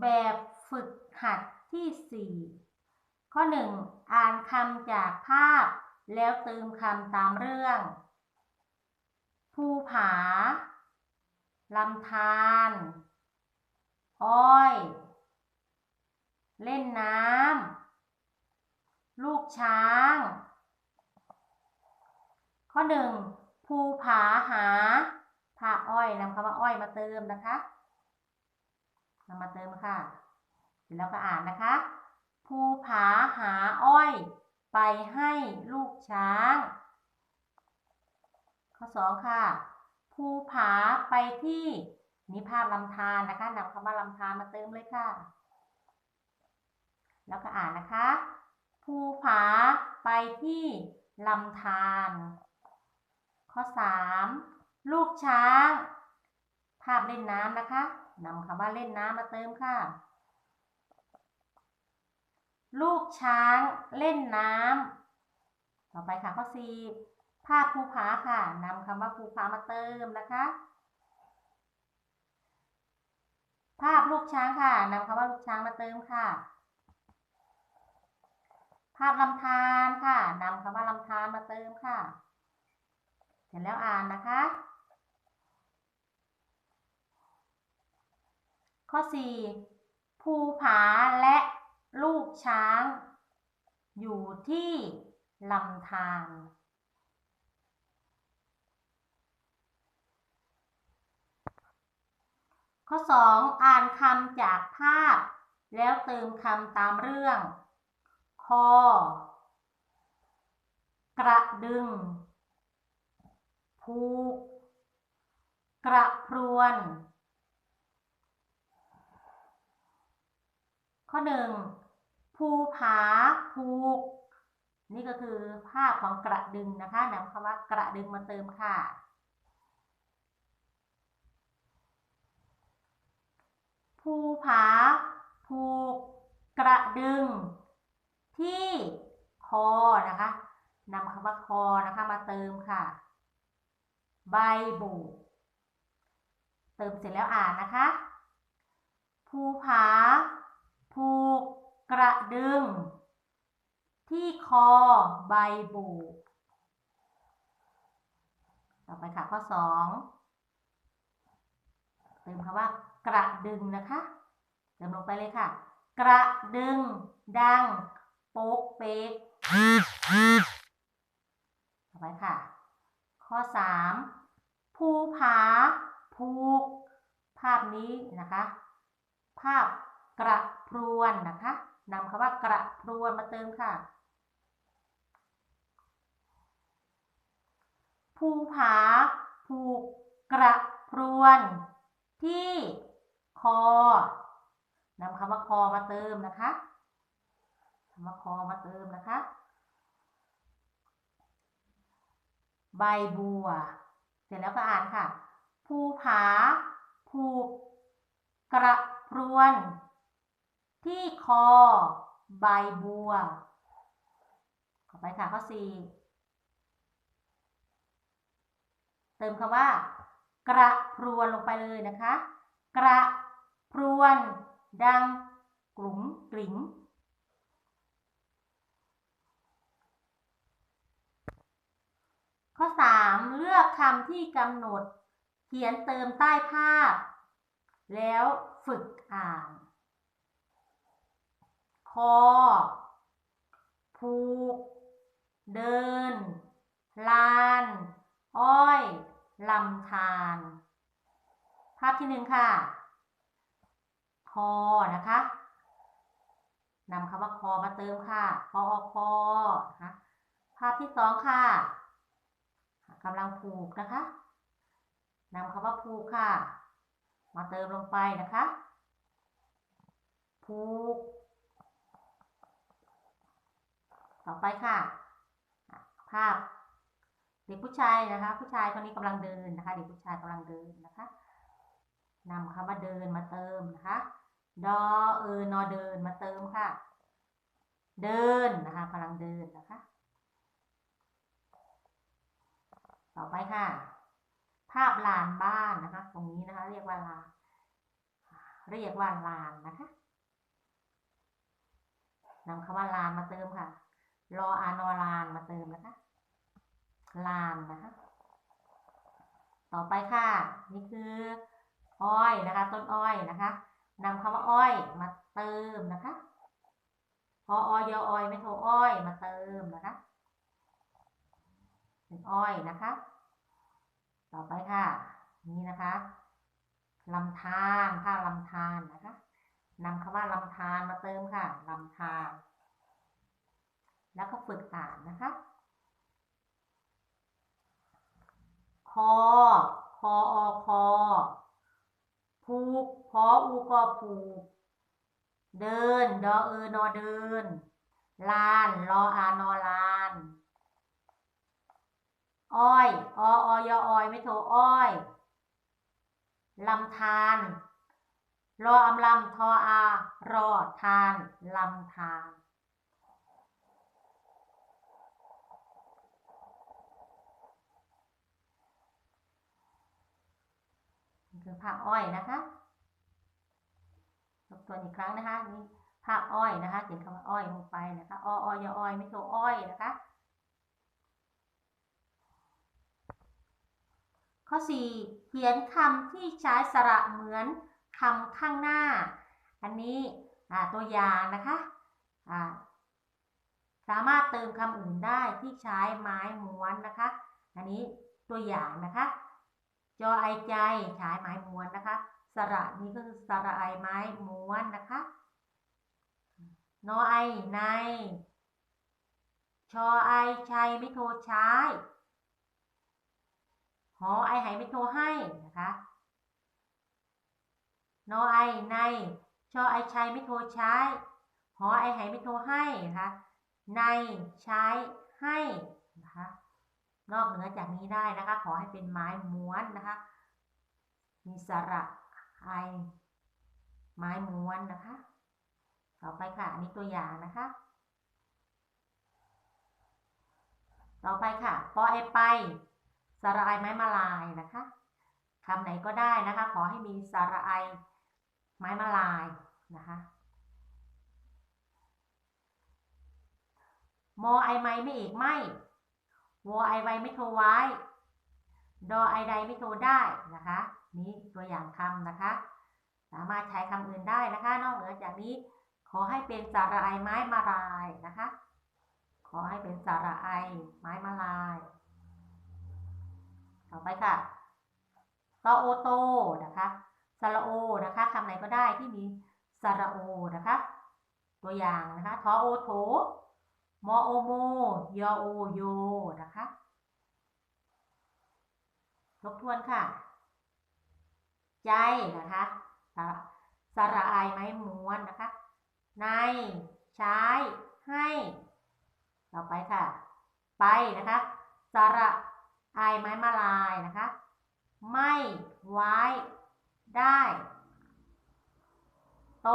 แบบฝึกหัดที่ 4 ข้อ 1 อ่านคำจากภาพ แล้วเติมคำตามเรื่อง ภูผาลำธารอ้อย เล่นน้ำ ลูกช้าง ข้อ 1 ภูผาหาผาอ้อยนำคำว่าอ้อยมาเติมนะคะ นำมาเติมค่ะ เสร็จแล้วก็อ่านนะคะ ภูผาหาอ้อย ไปให้ลูกช้าง ข้อ2ค่ะ ภูผาไปที่นี่ภาพลำธารนะคะนำคำว่าลำธารมาเติมเลยค่ะ แล้วก็อ่านนะคะ ภูผาไปที่ลำธารข้อ 3 ลูกช้าง ภาพเล่นน้ำนะคะ นำคำว่าเล่นน้ำมาเติมค่ะ ลูกช้างเล่นน้ำต่อไปค่ะข้อ4ภาพภูผาค่ะนำคำว่าภูผามาเติมนะคะ ภาพลูกช้างค่ะนำคำว่าลูกช้างมาเติมค่ะ ภาพลำธารค่ะนำคำว่าลำธารมาเติมค่ะ เสร็จแล้วอ่านนะคะ ข้อ 4 ภูผาและลูกช้าง อยู่ที่ลำธารข้อ 2 อ่านคำจากภาพ แล้วเติมคำตามเรื่อง คอ กระดึง ผูก กระพรวน ข้อ1ภูผาผูกนี่ก็คือภาพของกระดึงนะคะนำคำว่ากระดึงมาเติมค่ะ ภูผาผูกกระดึง ที่คอนะคะนำคำว่าคอนะคะมาเติมค่ะ ใบบุกเติมเสร็จแล้วอ่านนะคะ ภูผา ดึง ที่คอใบบุต่อไปค่ะข้อ2เติมคำว่ากระดึงนะคะ เติมลงไปเลยค่ะ กระดึง ดังโป๊กเป๊กต่อไปค่ะ ข้อ3ภูผาผูกภาพนี้นะคะ ภาพกระพรวนนะคะ นำคำว่ากระพรวนมาเติมค่ะ ภูผาผูกกระพรวน ที่คอนำคำว่าคอมาเติมนะคะคำว่าคอมาเติมนะคะ ใบบัว เสร็จแล้วก็อ่านค่ะ ภูผาผูกกระพรวน ที่คอใบบัวต่อไปค่ะข้อ4เติมคำว่า กระพรวนลงไปเลยนะคะ กระพรวน ดังกลุ่มกลิ่งข้อ 3 เลือกคำที่กำหนด เขียนเติมใต้ภาพ แล้วฝึกอ่าน คอ ผูก เดิน ลาน อ้อยลำธารภาพที่หนึ่งค่ะ คอนะคะนำคำว่าคอมาเติมค่ะ คอคอนะคะภาพที่สองค่ะกำลังผูกนะคะนำคำว่าผูกค่ะ มาเติมลงไปนะคะ ผูก ต่อไปค่ะ ภาพ เด็กผู้ชายนะคะ ผู้ชายคนนี้กำลังเดินนะคะ เด็กผู้ชายกำลังเดินนะคะนำคำว่าเดินมาเติมนะคะ ดอเออนอเดินมาเติมค่ะ เดินนะคะกำลังเดินนะคะ ต่อไปค่ะ ภาพลานบ้านนะคะ ตรงนี้นะคะ เรียกว่าลานเรียกว่าลานนะคะนำคำว่าลานมาเติมค่ะ รออานอลานมาเติมนะคะ ลานนะคะ ต่อไปค่ะ นี่คืออ้อยนะคะ ต้นอ้อยนะคะนำคำว่าอ้อยมาเติมนะคะพอออยอ้อยไม่โทอ้อยมาเติมนะคะเป็นอ้อยนะคะ ต่อไปค่ะ นี่นะคะลำธารค่ะลำธารนะคะนำคำว่าลำธารมาเติมค่ะลำธาร แล้วก็ฝึกอ่านนะคะ คอ คออคอผูกพออูกอผูก เดิน ดอเออนอเดิน ลาน รออานอลาน อ้อย อออยออยไม่โทรอ้อยลำธารรออำลำทออา รอทานลำธาน คือภาอ้อยนะคะทบทวนอีกครั้งนะคะนี่ภาอ้อยนะคะเขียนคำว่าอ้อยลงไปนะคะอออยอ้อยไม่โทรอ้อยนะคะ ข้อ 4 เขียนคำที่ใช้สระเหมือนคำข้างหน้า อันนี้ตัวอย่างนะคะสามารถเติมคำอื่นได้ที่ใช้ไม้ม้วนนะคะ อันนี้ตัวอย่างนะคะ จอไอใจใช้ไม้ม้วนนะคะ สระนี้ก็คือสระไอไม้ม้วนนะคะ นอไอใน ชอไอชัยไม่โทรใช้หอไอไหไม่โทรให้นะคะ นอไอใน ชอไอชัยไม่โทรใช้หอไอไหไม่โทรให้นะคะ ในใช้ให้นะคะ นอกเหนือจากนี้ได้นะคะ ขอให้เป็นไม้ม้วนนะคะ มีสระไอไม้ม้วนนะคะ ต่อไปค่ะอันนี้ตัวอย่างนะคะ ต่อไปค่ะ ปอไอไป สระไอไม้มาลายนะคะคำไหนก็ได้นะคะ ขอให้มีสระไอไม้มาลายนะคะมอไอไม้ไม่เอกไม่ วอไอไวไม่โทรไว้ ดอไอใดไม่โทรได้นะคะ นี่ตัวอย่างคำนะคะ สามารถใช้คำอื่นได้นะคะ นอกเหนือจากนี้ ขอให้เป็นสาระไอไม้มาลายนะคะ ขอให้เป็นสาระไอไม้มาลาย ต่อไปค่ะตอโอโตนะคะสระโอนะคะคำไหนก็ได้ที่มีสระโอนะคะ ตัวอย่างนะคะทอโอโถ มอโอโมยอโอโยนะคะ ทบทวนค่ะ ใจนะคะสระสระอายไม้ม้วนนะคะ ใน ใช้ ให้ ต่อไปค่ะ ไปนะคะ สระอายไม้มาลายนะคะ ไม่ไว้ได้ โต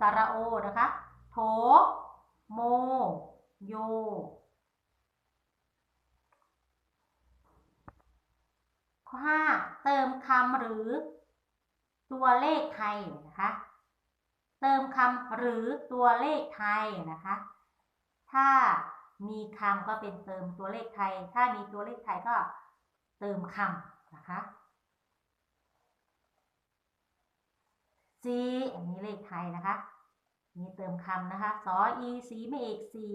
สระโอนะคะ โถ โม โยข้อ5เติมคำหรือตัวเลขไทยนะคะ เติมคำหรือตัวเลขไทยนะคะ ถ้ามีคำก็เป็นเติมตัวเลขไทย ถ้ามีตัวเลขไทยก็เติมคำนะคะ C อันนี้เลขไทยนะคะ นี่เติมคำนะคะสออีสีไม่เอกสี่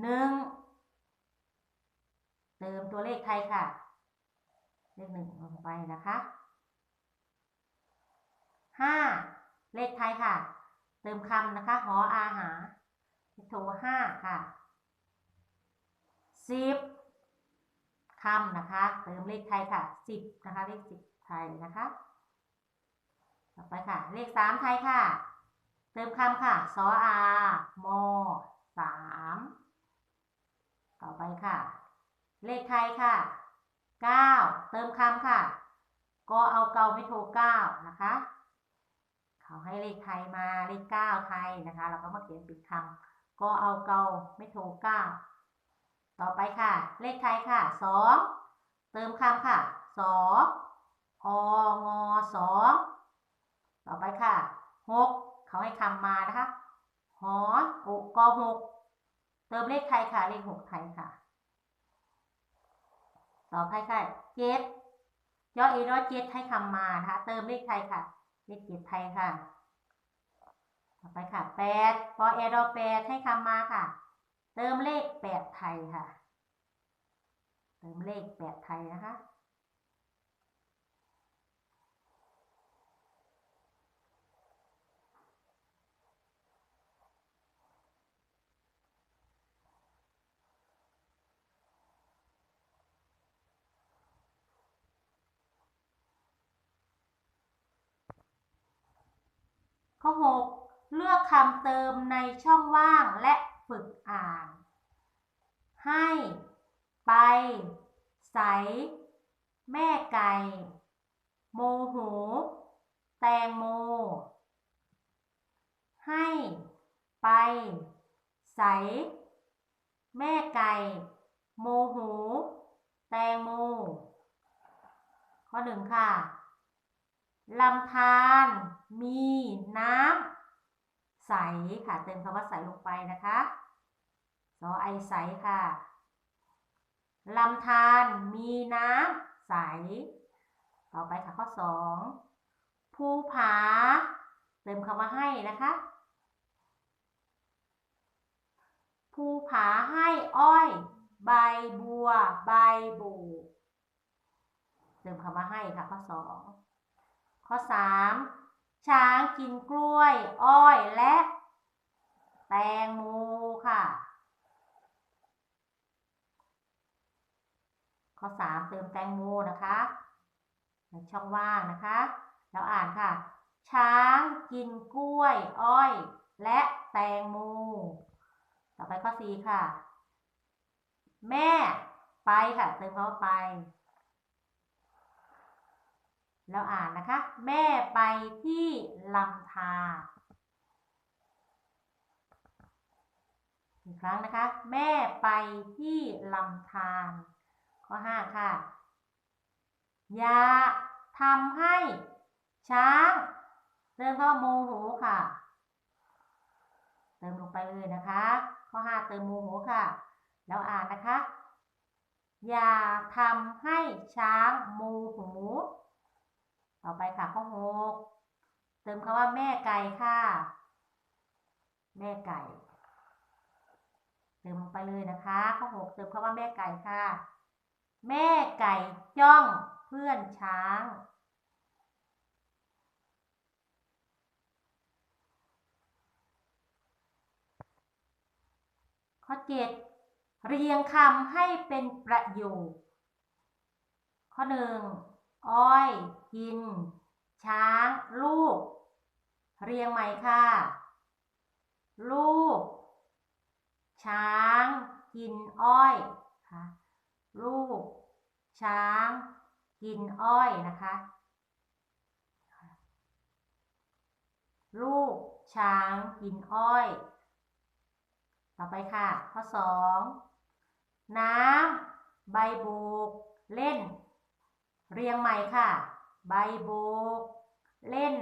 หนึ่งเติมตัวเลขไทยค่ะ เลขหนึ่งลงไปนะคะห้าเลขไทยค่ะ เติมคำนะคะ หออาหาโทห้าค่ะสิบคำนะคะ เติมเลขไทยค่ะสิบนะคะ เลขสิบไทยนะคะ ต่อไปค่ะ เลขสามไทยค่ะ เติมคำค่ะสออามอสามต่อไปค่ะ เลขไทยค่ะเก้าเติมคำค่ะก็เอาเกาไม่โทรเก้านะคะ เขาให้เลขไทยมาเลขเก้าไทยนะคะ เราก็มาเขียนปิดคำก็เอาเกาไม่โทรเก้าต่อไปค่ะ เลขไทยค่ะสองเติมคำค่ะสอองอสอง ต่อไปค่ะหกเขาให้คำมานะคะ หอโอกอหกเติมเลขไทยค่ะเลขหกไทยค่ะ ต่อไปค่ะเจ็ดย่อเอรอเจ็ดให้คำมานะคะ เติมเลขไทยค่ะ เลขเจ็ดไทยค่ะ ต่อไปค่ะแปดพอเอรอแปดให้คำมาค่ะ เติมเลขแปดไทยค่ะ เติมเลขแปดไทยนะคะ ข้อ 6 เลือกคำเติมในช่องว่างและฝึกอ่าน ให้ ไป ใส แม่ไก่ โมโห แตงโม ให้ ไป ใส แม่ไก่ โมโห แตงโม ข้อหนึ่งค่ะ ลำธารมีน้ำใสค่ะ เติมคำว่าใสลงไปนะคะสอไอใสค่ะลำธารมีน้ำใส ต่อไปค่ะข้อสองภูผา เติมคำว่าให้นะคะภูผาให้อ้อย ใบบัว ใบบู เติมคำว่าให้ค่ะข้อสอง ข้อ 3 ช้างกินกล้วย อ้อยและ แตงโมค่ะ ข้อ 3 เติมแตงโมนะคะในช่องว่างนะคะแล้วอ่านค่ะ ช้างกินกล้วย อ้อย และแตงโมต่อไปข้อ 4 ค่ะ แม่ไปค่ะ เติมคำว่าไป แล้วอ่านนะคะ แม่ไปที่ลำธารอีกครั้งนะคะ แม่ไปที่ลำธารข้อ5ค่ะ อย่าทำให้ช้างเติมคำว่าโมโหค่ะ เติมลงไปเลยนะคะ ข้อ5เติมโมโหค่ะ แล้วอ่านนะคะ อย่าทำให้ช้างโมโห ต่อไปค่ะข้อหกเติมคำว่าแม่ไก่ค่ะ แม่ไก่ เติมลงไปเลยนะคะข้อหกเติมคำว่าแม่ไก่ค่ะ แม่ไก่จ้องเพื่อนช้างข้อเจ็ดเรียงคำให้เป็นประโยค ข้อหนึ่ง อ้อยกิน ช้าง ลูก เรียงใหม่ค่ะ ลูก ช้าง กินอ้อยค่ะลูก ช้าง กินอ้อยนะคะ ลูก ช้าง กินอ้อย ต่อไปค่ะ ข้อสอง น้ำ ใบโบกเล่น เรียงใหม่ค่ะ ใบโบก เล่น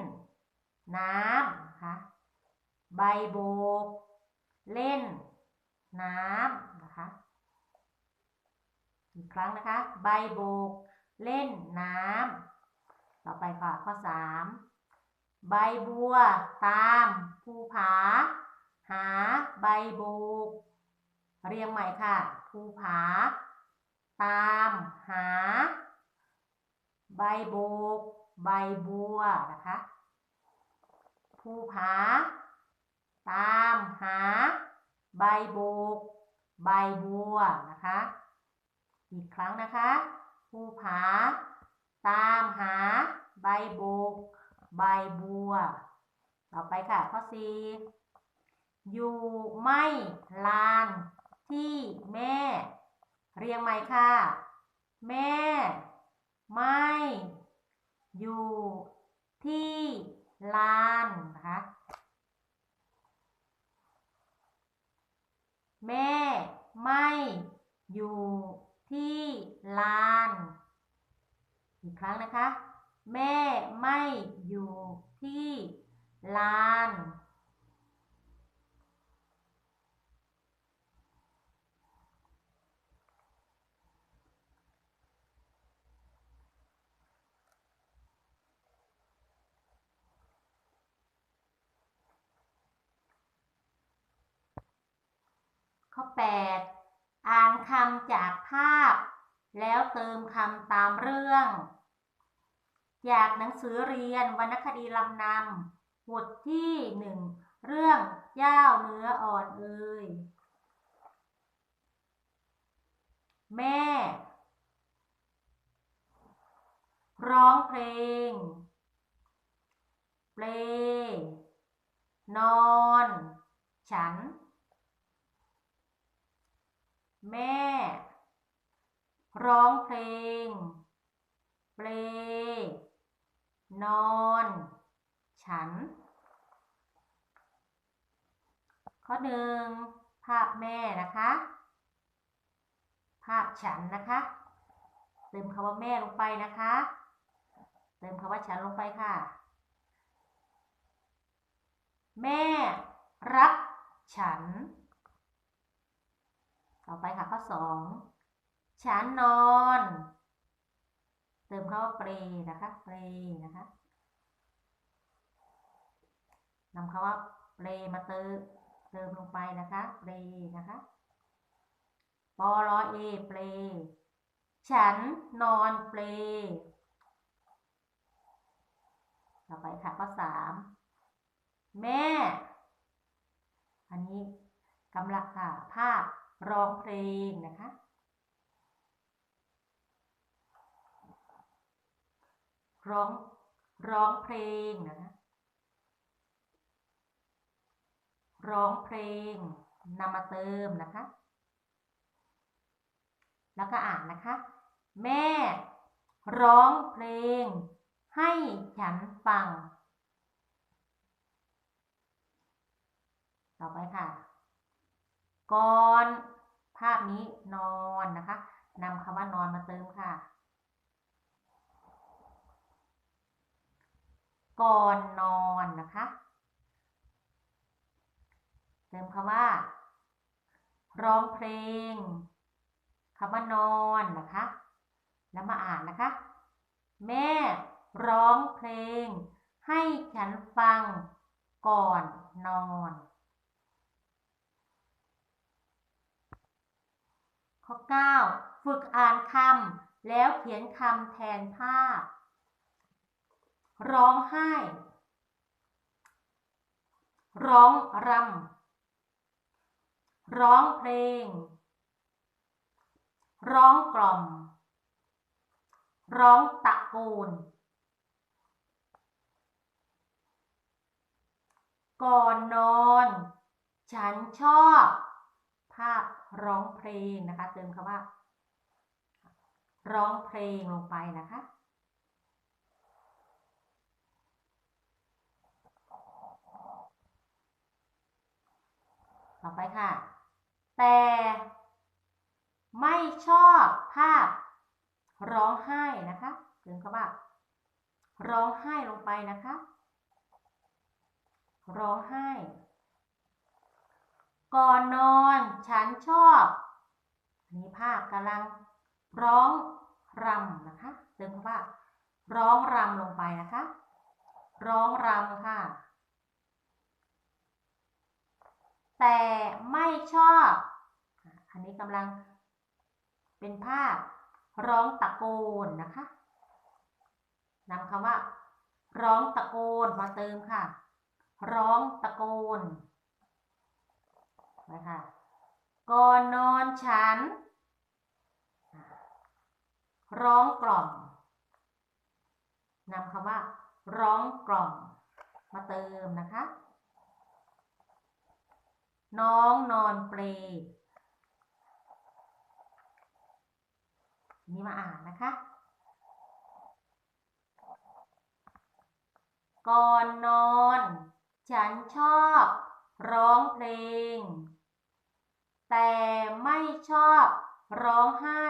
น้ำนะคะใบโบก เล่น น้ำนะคะอีกครั้งนะคะ ใบโบก เล่นน้ำต่อไปค่ะข้อ3ใบบัว ตามภูผา หาใบโบก เรียงใหม่ค่ะภูผา ตามหา ใบโบก ใบบัวนะคะ ภูผา ตามหา ใบโบก ใบบัวนะคะ อีกครั้งนะคะ ภูผา ตามหา ใบโบก ใบบัว ต่อไปค่ะข้อ4อยู่ไม่ลานที่แม่ เรียงใหม่ค่ะ แม่ ไม่ อยู่ที่ลานนะคะ แม่ไม่อยู่ที่ลาน อีกครั้งนะคะ แม่ไม่อยู่ที่ลาน ข้อ 8 อ่านคำจากภาพ แล้วเติมคำตามเรื่อง จากหนังสือเรียนวรรณคดีลำนำบทที่หนึ่งเรื่องเจ้าเนื้ออ่อนเอ่ยแม่ ร้องเพลง เปลนอน ฉัน แม่ ร้องเพลง เปลนอน ฉัน ข้อหนึ่งภาพแม่นะคะ ภาพฉันนะคะ เติมคำว่าแม่ลงไปนะคะ เติมคำว่าฉันลงไปค่ะ แม่ รักฉัน ต่อไปค่ะข้อสองฉันนอน เติมคำว่าเปรนะคะเปรนะคะนำคำว่าเปรมาเติมเติมลงไปนะคะเปรนะคะปอลอเอเปรฉันนอนเปรต่อไปค่ะข้อสามแม่ อันนี้กำลังค่ะภาพ ร้องเพลงนะคะ ร้องร้องเพลงนะคะร้องเพลงนำมาเติมนะคะ แล้วก็อ่านนะคะ แม่ ร้องเพลง ให้ฉันฟัง ต่อไปค่ะ ก่อนภาพนี้นอนนะคะนำคำว่านอนมาเติมค่ะ ก่อนนอนนะคะ เติมคำว่า ร้องเพลงคำว่านอนนะคะ แล้วมาอ่านนะคะ แม่ร้องเพลงให้ฉันฟังก่อนนอน ข้อ 9 ฝึกอ่านคำแล้วเขียนคำแทนภาพ ร้องไห้ ร้องรำร้องเพลง ร้องกล่อม ร้องตะโกนก่อนนอน ฉันชอบ ภาพร้องเพลงนะคะ เติมคำว่า ร้องเพลงลงไปนะคะต่อไปค่ะ แต่ไม่ชอบภาพร้องไห้นะคะเติมคำว่า ร้องไห้ลงไปนะคะ ร้องไห้ ก่อนนอนฉันชอบอันนี้ภาพกำลังร้องรำนะคะเติมคำว่า ร้องรำลงไปนะคะ ร้องรำค่ะ แต่ไม่ชอบ อันนี้กำลังเป็นภาพร้องตะโกนนะคะนำคำว่า ร้องตะโกนมาเติมค่ะ ร้องตะโกน นะคะ ก่อนนอนฉัน ร้องกล่อมนำคำว่า ร้องกล่อม มาเติมนะคะ น้องนอนเปลนี่มาอ่านนะคะ ก่อนนอน ฉันชอบ ร้องเพลง แต่ไม่ชอบร้องไห้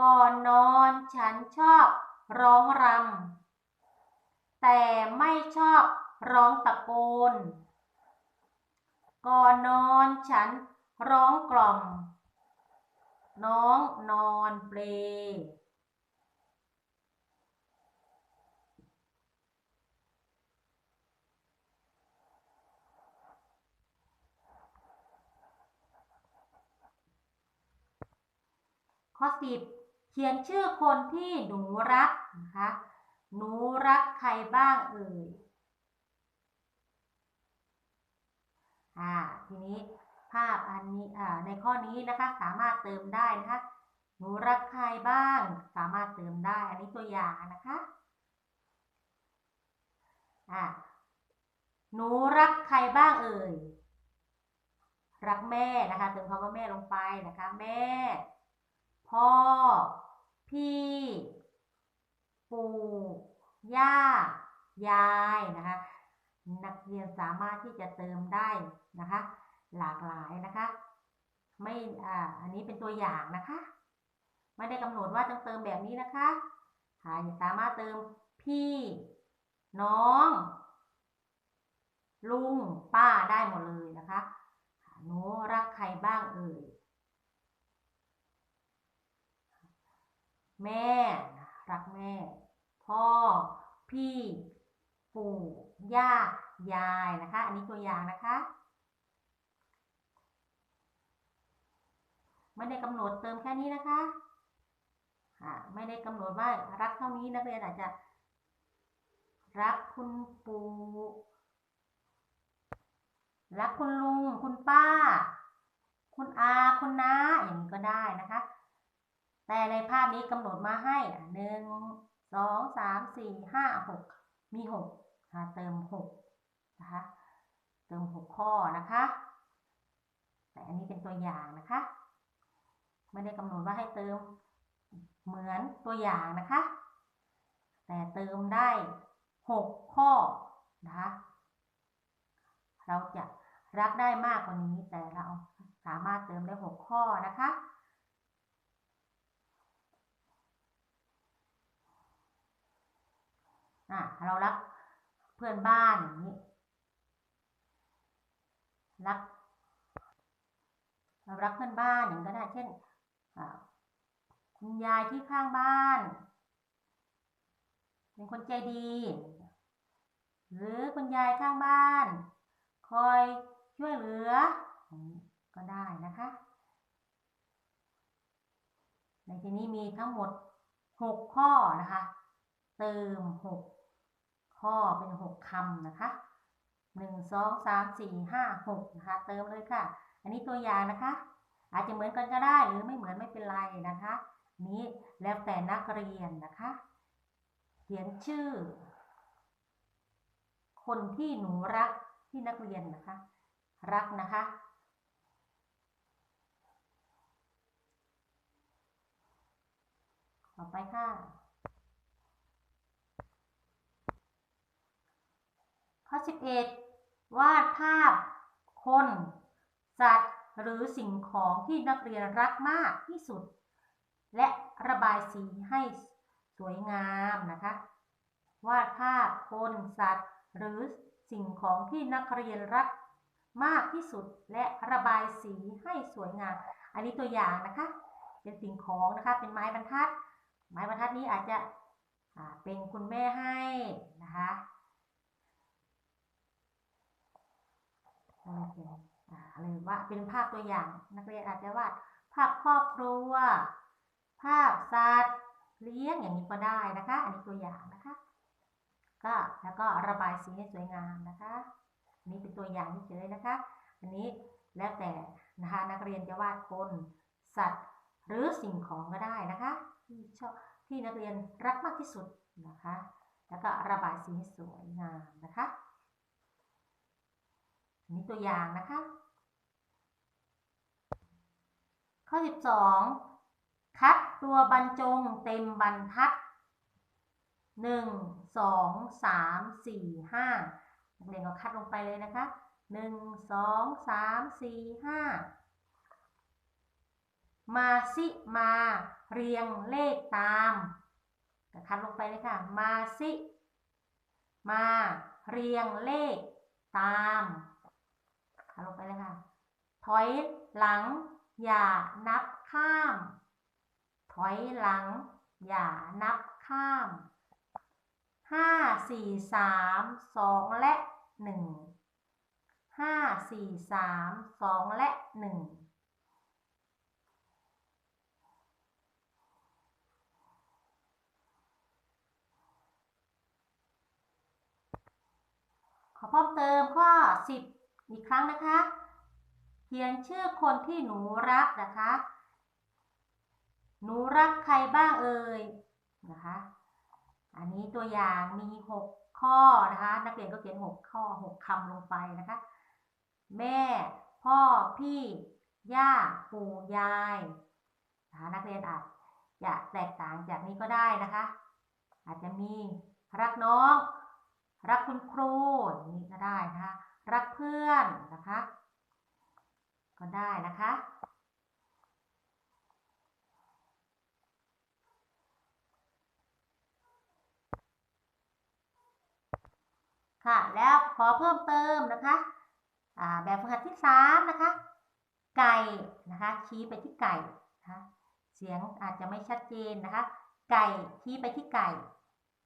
ก่อนนอนฉันชอบร้องรำ แต่ไม่ชอบร้องตะโกน ก่อนนอนฉันร้องกล่อม น้องนอนเปล ข้อสิบเขียนชื่อคนที่หนูรักนะคะหนูรักใครบ้างเอ่ยอ่าทีนี้ภาพอันนี้อ่าในข้อนี้นะคะสามารถเติมได้นะคะหนูรักใครบ้าง สามารถเติมได้ อันนี้ตัวอย่างนะคะอ่าหนูรักใครบ้างเอ่ยรักแม่นะคะเติมคำว่าแม่ลงไปนะคะ แม่ พ่อ พี่ ปู่ ย่า ยายนะคะ นักเรียนสามารถที่จะเติมได้นะคะ หลากหลายนะคะ ไม่อ่าอันนี้เป็นตัวอย่างนะคะ ไม่ได้กำหนดว่าต้องเติมแบบนี้นะคะอ่าสามารถเติมพี่ น้อง ลุง ป้าได้หมดเลยนะคะหนูรักใครบ้างเอ่ย แม่ รักแม่ พ่อ พี่ ปู่ย่ายายนะคะ อันนี้ตัวอย่างนะคะไม่ได้กำหนดเติมแค่นี้นะคะไม่ได้กำหนดว่ารักเท่านี้นักเรียนอาจจะ รักคุณปู่รักคุณลุง คุณป้า คุณอาคุณน้าอย่างนี้ก็ได้นะคะ แต่ในภาพนี้กำหนดมาให้หนึ่งสองสามสี่ห้าหกมีหกเติมหกนะคะเติมหกข้อนะคะ แต่อันนี้เป็นตัวอย่างนะคะไม่ได้กำหนดว่าให้เติมเหมือนตัวอย่างนะคะ แต่เติมได้หกข้อนะคะเราจะรักได้มากกว่านี้แต่เราสามารถเติมได้หกข้อนะคะ อะเรารักเพื่อนบ้านอย่างนี้รัก เรารักเพื่อนบ้านอย่างก็ได้เช่นคุณยายที่ข้างบ้าน เป็นคนใจดี หรือคุณยายข้างบ้าน คอยช่วยเหลือ ก็ได้นะคะ ในที่นี้มีทั้งหมด6ข้อนะคะ เติม6 ข้อเป็น 6คำนะคะ1 2 3 4 5 6นะคะเติมเลยค่ะ อันนี้ตัวอย่างนะคะ อาจจะเหมือนกันก็ได้หรือไม่เหมือนไม่เป็นไรนะคะ นี้แล้วแต่นักเรียนนะคะ เขียนชื่อ คนที่หนูรักที่นักเรียนนะคะ รักนะคะต่อไปค่ะ ข้อ 11 วาดภาพ คนสัตว์หรือสิ่งของที่นักเรียนรักมากที่สุด และระบายสีให้สวยงามนะคะ วาดภาพคนสัตว์ หรือสิ่งของที่นักเรียนรักมากที่สุดและระบายสีให้สวยงาม อันนี้ตัวอย่างนะคะ เป็นสิ่งของนะคะเป็นไม้บรรทัด ไม้บรรทัดนี้อาจจะเป็นคุณแม่ให้นะคะ อะไรเป็นอ่าอะไรว่าเป็นภาพตัวอย่าง นักเรียนอาจจะวาดภาพครอบครัว ภาพสัตว์เลี้ยงอย่างนี้ก็ได้นะคะ อันนี้ตัวอย่างนะคะ ก็แล้วก็ระบายสีให้สวยงามนะคะนนี้เป็นตัวอย่างเฉยๆนะคะ อันนี้แล้วแต่นะคะนักเรียนจะวาดคนสัตว์หรือสิ่งของก็ได้นะคะ ที่ชอบที่นักเรียนรักมากที่สุดนะคะ แล้วก็ระบายสีให้สวยงามนะคะ นนี้ตัวอย่างนะคะ ข้อ 12 คัดตัวบรรจงเต็มบรรทัด 1 2 3 4 5นักเรียนก็คัดลงไปเลยนะคะ 1 2 3 4 5 มาสิมาเรียงเลขตามคัดลงไปเลยค่ะ มาสิมาเรียงเลขตาม ลงไปเลยค่ะ ถอยหลัง อย่านับข้าม ถอยหลัง อย่านับข้ามห้าสี่สามสองและหนึ่งห้าสี่สามสองและหนึ่งขอเพิ่มเติมข้อ10 อีกครั้งนะคะ เขียนชื่อคนที่หนูรักนะคะ หนูรักใครบ้างเอ่ยนะคะ อันนี้ตัวอย่างมี6ข้อนะคะ นักเรียนก็เขียน6ข้อ6คำลงไปนะคะ แม่ พ่อพี่ ย่า ปู่ยายนะคะนักเรียนอาจจะแตกต่างจากนี้ก็ได้นะคะ อาจจะมีรักน้อง รักคุณครูอย่างนี้ก็ได้นะคะ รักเพื่อนนะคะ ก็ได้นะคะ ค่ะแล้วขอเพิ่มเติมนะคะแบบฝึกหัดที่สามนะคะ ไก่นะคะ ชี้ไปที่ไก่นะคะเสียงอาจจะไม่ชัดเจนนะคะ ไก่ชี้ไปที่ไก่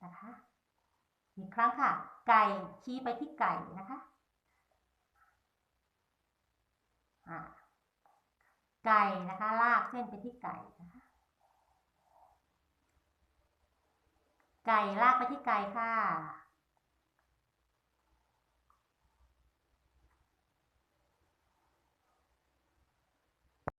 นะคะ อีกครั้งค่ะ ไก่ชี้ไปที่ไก่นะคะไก่นะคะ ลากเส้นไปที่ไก่นะคะไก่ลากไปที่ไก่ค่ะ